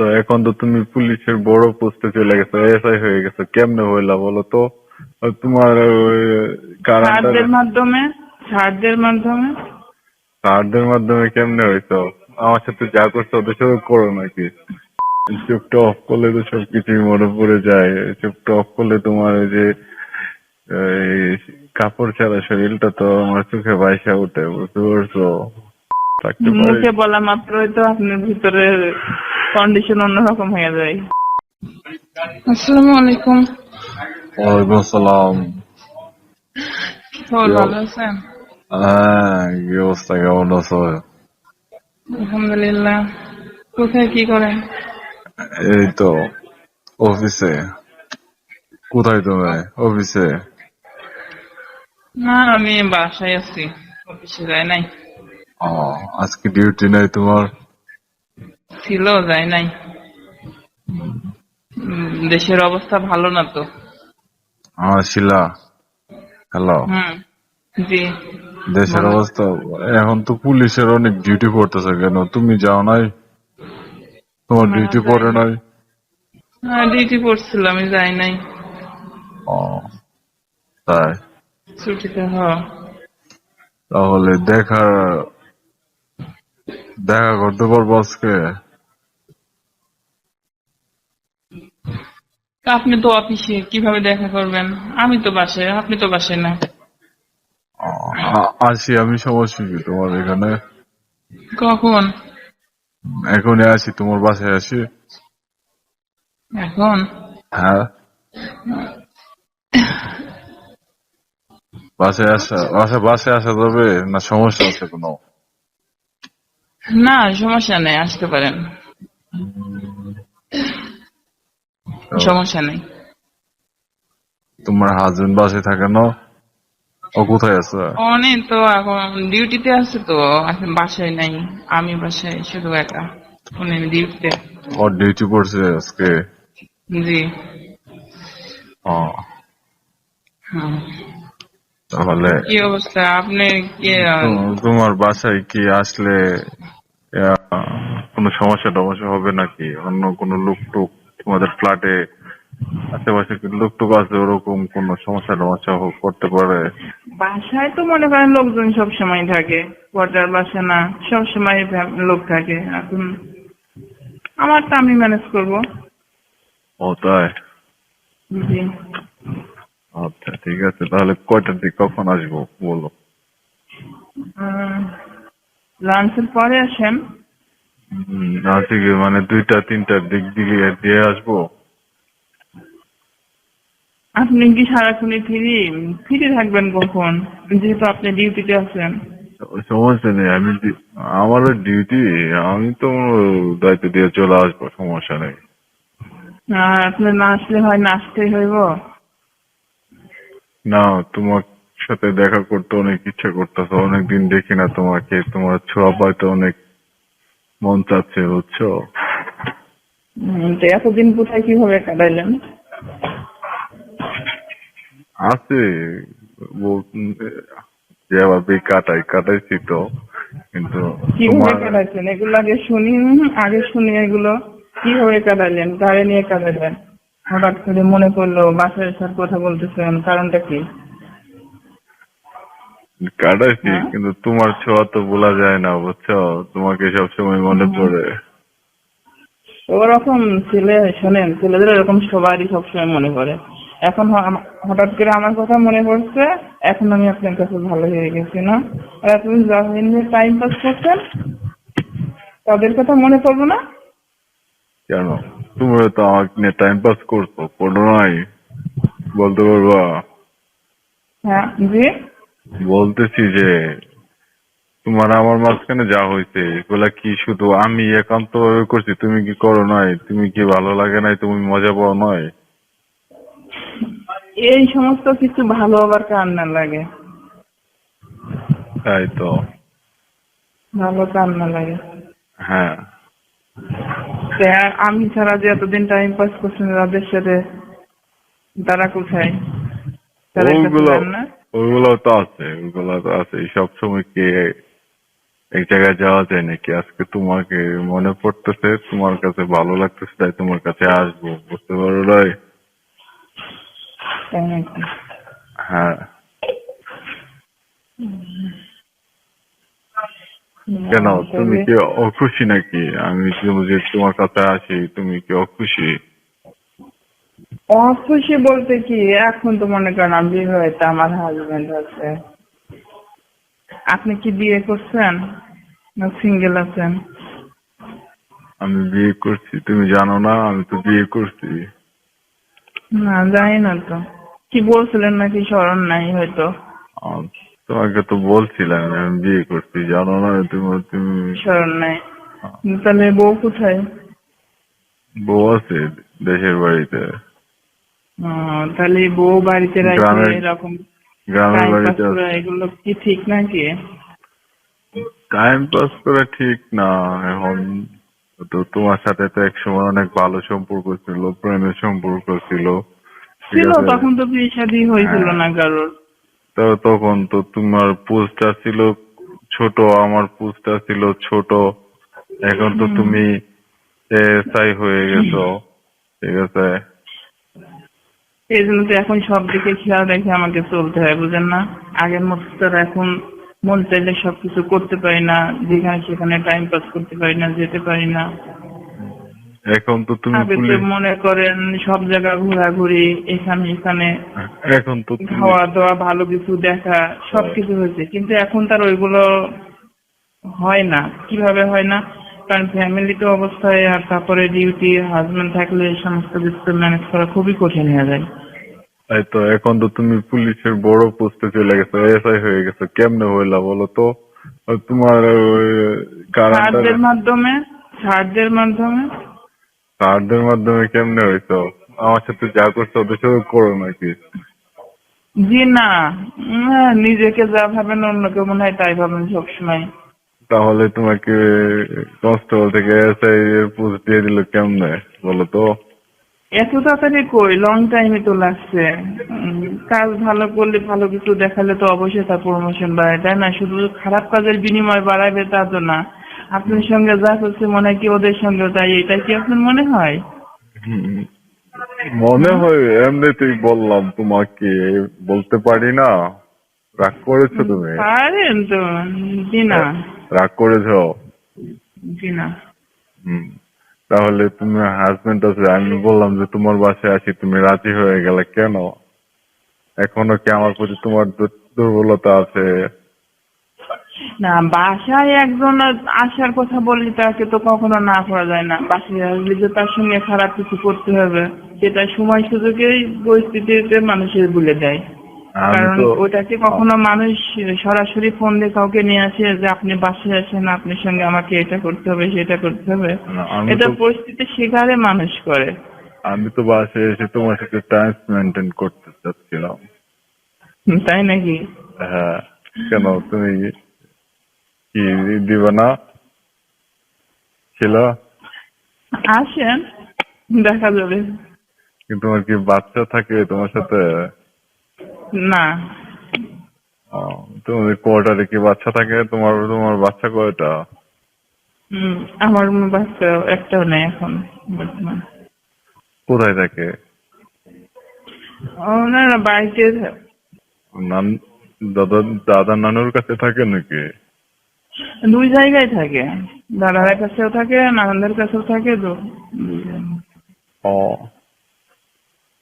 তো এখন তো তুমি পুলিশের বড় পোস্টে চলে গেছো এসআই হয়ে গেছো কেমনে হইলা বলো তো? তোমার ওই সারদের মাধ্যমে সারদের মাধ্যমে? কার্ডের মাধ্যমে কেমনে হইতো আমার সাথে যা করছ ওদের সাথে করো নাকি? চোখটা অফ করলে তো সবকিছুই মনে পড়ে যায়। চোখটা অফ করলে তোমার ওই যে এই কাপড় ছাড়া শরীরটা তো আমার চোখে বাইসা উঠে বুঝতে পারছ? মুখে বলা মাত্রই তো আপনার ভিতরে কন্ডিশন অন্যরকম হয়ে যায়। আসসালামু আলাইকুম ওয়ালাইকুম আসসালাম। খবর ভালো আছেন? হ্যাঁ কি অবস্থা? কেমন আছো? আলহামদুলিল্লাহ। কোথায় কি করেন? এই তো অফিসে। কোথায় তুমি? অফিসে? না আমি বাসায় আছি। অফিসে যাই নাই। ও আজকে ডিউটি নাই তোমার? ছিল যাই নাই। দেশের অবস্থা ভালো না তো। শিলা হ্যালো জি। দেশের অবস্থা এখন তো পুলিশের অনেক ডিউটি পড়তেছে কেন? তুমি যাও নাই? তোমার ডিউটি পড়ে নাই। হ্যাঁ ডিউটি পড়ছিল আমি যাই নাই। ও তাই? ছুটিতে হ তাহলে দেখা দেখা করতে পারব আজকে। আপনি তো অফিসে কীভাবে দেখা করবেন? আমি তো বাসে আপনি তো বাসায় না। আসি আমি সমস্যা কি তোমার এখানে। কখন? এখনই আসি তোমার বাসায় আসি। এখন? হ্যাঁ। বাসায় আসা বাসা বাসায় আসা যাবে? না সমস্যা আছে কোনো? না সমস্যা নেই আসতে পারেন। সমস্যা নেই। তোমার হাজবেন্ড বাসায় থাকে না? ও কোথায় আছে? অনেক তো এখন ডিউটিতে আছে তো এখন বাসায় নাই। আমি বাসায় শুধু একা। উনি ডিউটিতে ওর ডিউটি পড়ছে আজকে? জি। ও। তাহলে কি অবস্থা? আপনি কি তোমার বাসায় কি আসলে কোনো সমস্যা টমস্যা হবে নাকি? অন্য কোনো লোক টুক তোমাদের ফ্ল্যাটে আশেপাশে লোক টুক আছে ওরকম কোনো সমস্যা টমস্যা করতে পারে? বাসায় তো মনে করেন লোকজন সব সময় থাকে কোয়ার্টার বাসা না সব সময় লোক থাকে। এখন আমার তো আমি ম্যানেজ করব। ও তাই? আচ্ছা ঠিক আছে। তাহলে কয়টার দিক কখন আসব বলো? লাঞ্চের পরে আসেন। কি মানে দুইটা তিনটার দিক দিয়ে দিয়ে আসব। আপনি কি সারাক্ষণই ফ্রি? ফ্রি থাকবেন কখন? যেহেতু আপনি ডিউটিতে আছেন। সমস্যা নেই আমি আমারও ডিউটি আমি তো দায়িত্ব দিয়ে চলে আসব সমস্যা নেই। আর আপনি না আসলে হয় না আসতেই হইব? না তোমার সাথে দেখা করতে অনেক ইচ্ছা করতেছে অনেকদিন দেখি না তোমাকে তোমার ছোঁয়া পাইতে অনেক মন চাচ্ছে বুঝছ? তো এতদিন কোথায় কীভাবে কাটাইলেন? আছে যেভাবে কাটাই কাটাইছি তো কিন্তু কীভাবে কাটাইছেন? এগুলো আগে শুনি আগে শুনি এগুলো। কীভাবে কাটাইলেন? গাড়ি নিয়ে কাটাইলেন? হঠাৎ করে মনে পড়ল বাসায় এসার কথা বলতেছেন কারণটা কি? কাটাইছি হ্যাঁ? কিন্তু তোমার ছোঁয়া তো বলা যায় না বুঝছ? তোমাকে সবসময় মনে পড়ে। ওরকম ছেলে শোনেন ছেলেদের এরকম সবারই সবসময় মনে পড়ে। এখন হঠাৎ করে আমার কথা মনে পড়ছে এখন আমি আপনার কাছে ভালো হয়ে গেছি না। আর আপনি যখন টাইম পাস করছেন তাদের কথা মনে পড়ব না? কেন? তুমি তো আমাকে নিয়ে টাইম পাস করছ করো নাই। বলতে পারবা? হ্যাঁ জি? বলতেছি যে তোমার আমার মাঝখানে যা হয়েছে এগুলা কি শুধু আমি একান্ত ভাবে করছি? তুমি কি করো নাই? তুমি কি ভালো লাগে নাই? তুমি মজা পাও নয় এই সমস্ত কিছু ভালো আবার কান্না লাগে? তাই তো। ভালো কান্না লাগে? হ্যাঁ। আমি ছাড়া যে এতদিন টাইম পাস করছেন তাদের সাথে তারা কোথায়? তারা না? ওইগুলো তো আছে ওইগুলো তো আছে। সব সময় কে এক জায়গায় যাওয়া যায় নাকি? আজকে তোমাকে মনে পড়তেছে তোমার কাছে ভালো লাগতেছে তাই তোমার কাছে আসব। বুঝতে পারো নাকি? হ্যাঁ। কেন? তুমি কি অখুশি নাকি? আমি যে তোমার কাছে আসি তুমি কি অখুশি? অখুশি বলতে কি এখন তো মনে করেন আমি বিয়ে বিবাহিত আমার হাজবেন্ড আছে। আপনি কি বিয়ে করছেন না সিঙ্গেল আছেন? আমি বিয়ে করছি তুমি জানো না আমি তো বিয়ে করছি। না জানি না তো। কি বলছিলেন নাকি স্মরণ নাই হয়তো? তোমাকে তো বলছিলাম আমি বিয়ে করছি জানো না তুমি তুমি। স্মরণ নাই। তাহলে বউ কোথায়? বউ আছে দেশের বাড়িতে। তাহলে বউ বাড়িতে রাখে এরকম গ্রামের বাড়িতে এগুলো কি ঠিক নাকি? টাইম পাস করা ঠিক না এখন তো তোমার সাথে তো এক সময় অনেক ভালো সম্পর্ক ছিল প্রেমের সম্পর্ক ছিল। ছিল তখন তো বিয়ে শাদী হয়েছিল হ্যাঁ। না কারোর। তো তখন তো তোমার পোস্টটা ছিল ছোট আমার পোস্টটা ছিল ছোট। এখন তো তুমি এসআই হয়ে গেছো। ঠিক আছে? এই জন্য তো এখন সব দিকে খেয়াল রেখে আমাকে চলতে হয় বুঝেন না? আগের মতো তো এখন মন চাইলে সবকিছু করতে পারি না যেখানে সেখানে টাইম পাস করতে পারি না যেতে পারি না। এখন তো তুমি পুলিশ মনে করেন সব জায়গা ঘোরাঘুরি এখানে এখানে এখন তো খাওয়া দাওয়া ভালো কিছু দেখা সবকিছু হয়েছে। কিন্তু এখন তার ওইগুলো হয় না। কীভাবে হয় না? কারণ ফ্যামিলি তো অবস্থায় আর তারপরে ডিউটি হাজবেন্ড থাকলে সমস্ত কিছু ম্যানেজ করা খুবই কঠিন হয়ে যায়। এই তো এখন তো তুমি পুলিশের বড় পোস্টে চলে গেছো এসআই হয়ে গেছো কেমনে হইলা বলো তো? তোমার ওই মাধ্যমে সাহায্যের মাধ্যমে? মাধ্যমে কেমনে হইতো আমার সাথে যা করছ ওদের সাথে করো নাকি? জি না। নিজেকে যা ভাবেন অন্যকে মনে হয় তাই ভাবেন সবসময়। তাহলে তোমাকে কনস্টেবল থেকে এসআই এর পোস্ট দিয়ে দিল কেমনে বলো তো? এত তাড়াতাড়ি কই? লং টাইমে তো লাগছে। কাজ ভালো করলে ভালো কিছু দেখালে তো অবশ্যই তার প্রমোশন বাড়ে তাই না? শুধু খারাপ কাজের বিনিময় বাড়াবে তা তো না। আপনার সঙ্গে যা করছে মনে হয় কি ওদের সঙ্গে তাই? এটা কি আপনার মনে হয়। মনে হয় এমনিতেই বললাম তোমাকে বলতে পারি না। রাগ করেছ তুমি? পারেন তো জি না। রাগ করেছ? জি না। হুম। তাহলে তুমি হাজবেন্ড আছে, আমি বললাম যে তোমার বাসায় আছি, তুমি রাজি হয়ে গেলে কেন? এখনও কি আমার প্রতি তোমার দুর্বলতা আছে? না, বাসায় একজন আসার কথা বললে তাকে তো কখনো না করা যায় না। বাসায় আসলে যে তার সঙ্গে খারাপ কিছু করতে হবে, সেটা সময় সুযোগেই পরিস্থিতিতে মানুষের ভুলে দেয় কারণ ওটাকে কখনো মানুষ সরাসরি ফোন দিয়ে কাউকে নিয়ে আসে যে আপনি বাসায় আসেন আপনার সঙ্গে আমাকে এটা করতে হবে সেটা করতে হবে। এটা পরিস্থিতি শিকারে মানুষ করে। আমি তো বাসায় এসে তোমার সাথে টাইম মেনটেন করতে চাচ্ছিলাম। তাই নাকি? হ্যাঁ কেন তুমি কি দিবে না? ছিল আসেন দেখা যাবে। তোমার কি বাচ্চা থাকে তোমার সাথে? না। ও, তোমাদের কোয়ার্টারে কি বাচ্চা থাকে? তোমার তোমার বাচ্চা কয়টা? হুম, আমার বাচ্চা একটাও নেই এখন বর্তমান। কোথায় থাকে? ও না না বাড়িতে নান দাদা দাদা নানুর কাছে থাকে নাকি? দুই জায়গায় থাকে। দাদার কাছেও থাকে নানাদের কাছেও থাকে দুই জায়গায়। ও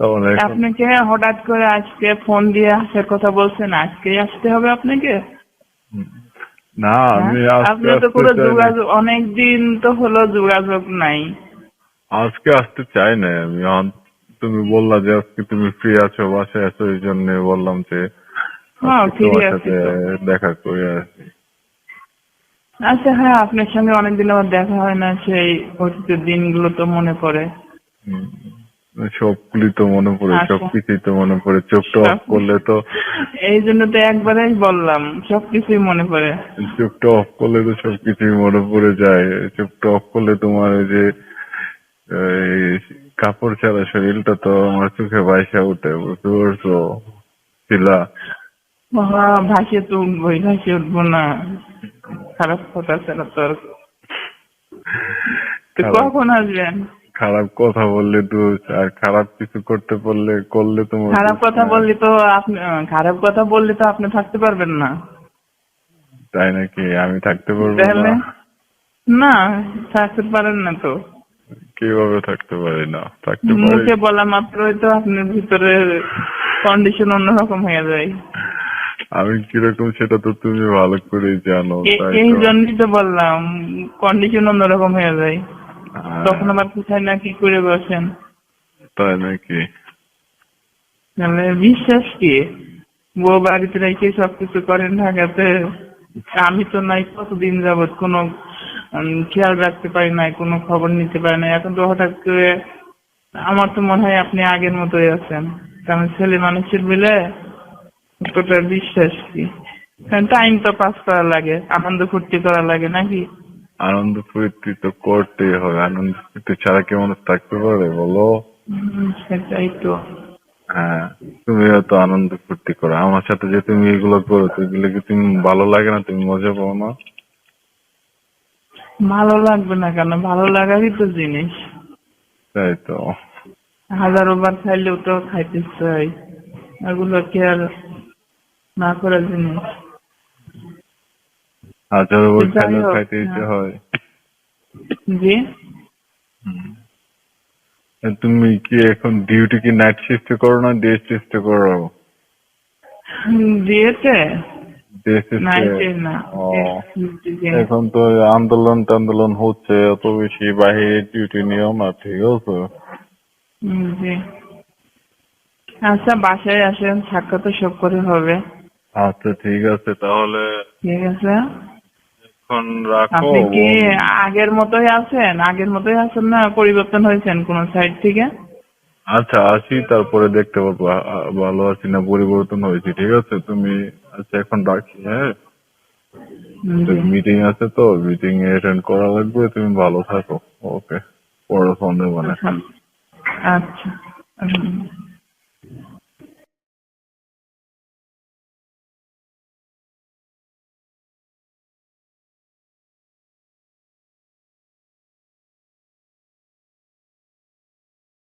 আপনাকে হঠাৎ করে আজকে ফোন দিয়ে আসার কথা বলছেন আজকেই আসতে হবে আপনাকে? না আমি হ্যাঁ? আপনার তো না। যোগাযোগ অনেক দিন তো হলো যোগাযোগ নাই। আজকে আসতে চাই না আমি। তুমি বললা যে আজকে তুমি ফ্রি আছো বাসায় আছো এই জন্য বললাম যে হ্যাঁ, আজকে। দেখা করে আসি। আচ্ছা হ্যাঁ আপনার সঙ্গে অনেকদিন আমার দেখা হয় না সেই অতীতের দিনগুলো তো মনে পড়ে। সবগুলি তো মনে পড়ে আচ্ছা। সবকিছুই তো মনে পড়ে চোখটা অফ করলে তো এই জন্য তো একবারেই বললাম সবকিছুই মনে পড়ে। চোখটা অফ করলে তো সবকিছুই মনে পড়ে যায়। চোখটা অফ করলে তোমার ওই যে কাপড় ছাড়া শরীরটা তো আমার চোখে বাইসা উঠে বুঝতে পারছ? শিলা। ভাসিয়ে তো উঠবোই ভাসিয়ে উঠবো না। খারাপ কথা ছাড়া তো আর কখন আসবেন? খারাপ কথা বললে দোষ আর খারাপ কিছু করতে পারলে করলে তো খারাপ কথা বললে তো আপনি খারাপ কথা বললে তো আপনি থাকতে পারবেন না। তাই নাকি? আমি থাকতে পারব না। না থাকতে পারেন না তো। কীভাবে থাকতে পারি না? থাকতে পারি। মুখে বলা মাত্রই তো আপনার ভিতরে কন্ডিশন অন্যরকম হয়ে যায়। আমি কীরকম সেটা তো তুমি ভালো করেই জানো এই। জন্যই তো বললাম কন্ডিশন অন্যরকম হয়ে যায়। তখন আবার কোথায় না কি করে বসেন? তাই নাকি? তাহলে বিশ্বাস কি? বউ বাড়িতে রেখে সবকিছু করেন ঢাকাতে? আমি তো নাই কতদিন যাবত কোনো খেয়াল রাখতে পারি নাই কোনো খবর নিতে পারি না এখন তো হঠাৎ করে আমার তো মনে হয় আপনি আগের মতোই আছেন। কারণ ছেলে মানুষের মিলে তোটা বিশ্বাস কি? কারণ টাইম তো পাস করা লাগে আনন্দ ফুর্তি করা লাগে নাকি? আনন্দ ফুর্তি তো করতেই হবে। আনন্দ ফুর্তি ছাড়া কি মানুষ থাকতে পারে বলো? সেটাই তো। হ্যাঁ তুমিও তো আনন্দ ফুর্তি করো। আমার সাথে যে তুমি এগুলো করো এগুলো কি তুমি ভালো লাগে না? তুমি মজা পাও না? ভালো লাগবে না কেন? ভালো লাগারই তো জিনিস। তাই তো। হাজারো বার খাইলেও তো খাইতে চাই। এগুলো কি আর না করার জিনিস? হাজার যাই খাইতে ইচ্ছে হ্যাঁ। হয়। জি। তুমি কি এখন ডিউটি কি নাইট শিফটে করো না ডে শিফটে করো? দিয়েছে। এখন তো আন্দোলন টান্দোলন হচ্ছে অত বেশি বাহিরে ডিউটি নিয়ম আর ঠিক আছে? আচ্ছা বাসায় আসেন সাক্ষাৎ সব করে হবে। আচ্ছা ঠিক আছে তাহলে ঠিক আছে। এখন রাখো আপনি কি আগের মতোই আছেন? আগের মতোই আছেন না? পরিবর্তন হয়েছেন কোন সাইড থেকে? আচ্ছা আসি তারপরে দেখতে পাবো ভালো আছি না পরিবর্তন হয়েছে ঠিক আছে? তুমি আচ্ছা এখন রাখি হ্যাঁ? মিটিং আছে তো মিটিং এ অ্যাটেন্ড করা লাগবে তুমি ভালো থাকো। ওকে পরে ফোন দেবো আচ্ছা। হুম।